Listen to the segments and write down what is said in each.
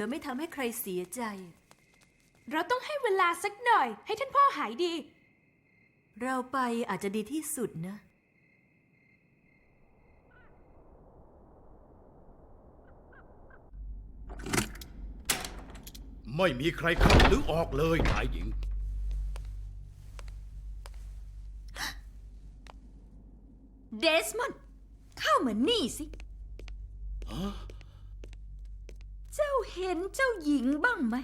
โดยไม่ทำให้ใครเสียใจ เราต้องให้เวลาสักหน่อย ให้ท่านพ่อหายดี เราไปอาจจะดีที่สุดนะ ไม่มีใครเข้าหรือออกเลยนายหญิง เดสมอนด์เข้ามานี่สิ เจ้าเห็นเจ้าหญิงบ้างไหม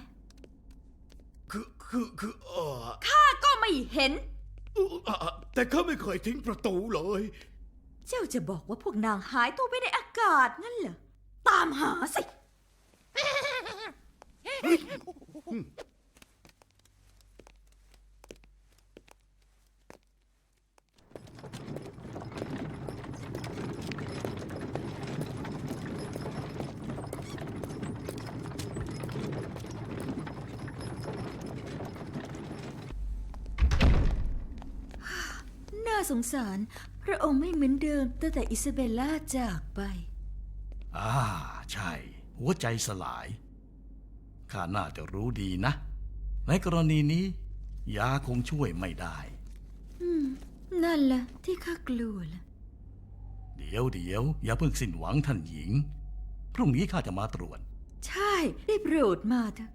คือคือคือเออข้าก็ไม่เห็น เอ่อแต่เขาไม่เคยทิ้งประตูเลย เจ้าจะบอกว่าพวกนางหายตัวไปในอากาศงั้นเหรอ ตามหาสิ สงสาร พระองค์ไม่เหมือนเดิมตั้งแต่อิซาเบลล่าจากไป อ่า ใช่ หัวใจสลาย ข้าน่าจะรู้ดีนะ ในกรณีนี้ ยาคงช่วยไม่ได้นั่นละที่ข้ากลัวละเดี๋ยวเดี๋ยวอย่าเพิ่งสิ้นหวังท่านหญิง พรุ่งนี้ข้าจะมาตรวจ ใช่ ได้โปรดมาเถอะ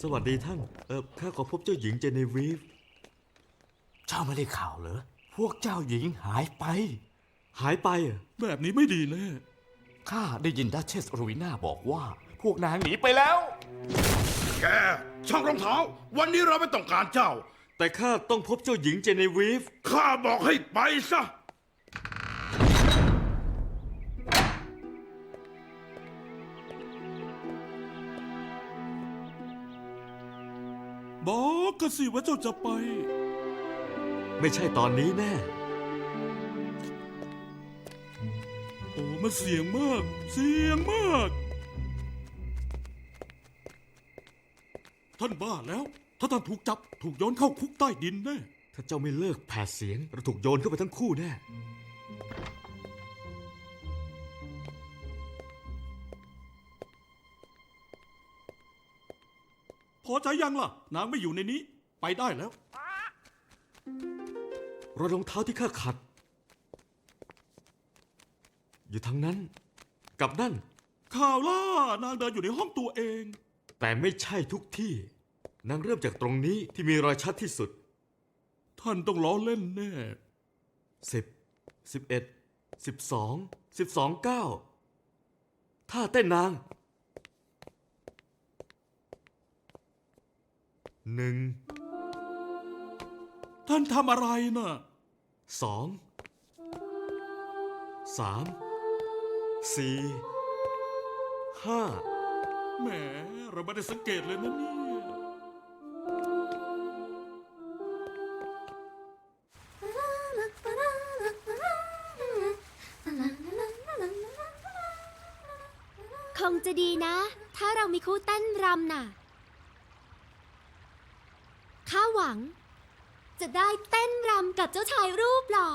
สวัสดีท่าน เออข้าขอพบเจ้าหญิงเจเนวีฟ เจ้าไม่ได้ข่าวเหรอ พวกเจ้าหญิงหายไป หายไปเหรอแบบนี้ไม่ดีแน่ข้าได้ยินดัชเชสรูวิน่าบอกว่า พวกนางหนีไปแล้ว แกช่างรองเท้า วันนี้เราไม่ต้องการเจ้า แต่ข้าต้องพบเจ้าหญิงเจเนวีฟ ข้าบอกให้ไปซะ บอกก็สิว่าเจ้าจะไป ไม่ใช่ตอนนี้แน่ โอ้มันเสียงมาก เสียงมาก ท่านบ้าแล้ว ถ้าท่านถูกจับ ถูกโยนเข้าคุกใต้ดินแน่ ถ้าเจ้าไม่เลิกแผดเสียง เราถูกโยนเข้าไปทั้งคู่แน่ อใจยังล่ะ นางไม่อยู่ในนี้ ไปได้แล้ว รอยรองเท้าที่ข้าขัด อยู่ทางนั้น กับนั่น ข่าวล่านางเดินอยู่ในห้องตัวเอง แต่ไม่ใช่ทุกที่ นางเริ่มจากตรงนี้ที่มีรอยชัดที่สุด ท่านต้องล้อเล่นแน่ สิบสิบเอ็ดสิบสองสิบสองเก้าท่าเต้นนาง หนึ่งท่านทำอะไรน่ะสองสามสี่ห้าแหมเราไม่ได้สังเกตเลยนะเนี่ยคงจะดีนะ ถ้าเรามีคู่เต้นรำน่ะ ข้าหวัง จะได้เต้นรำกับเจ้าชายรูปหล่อ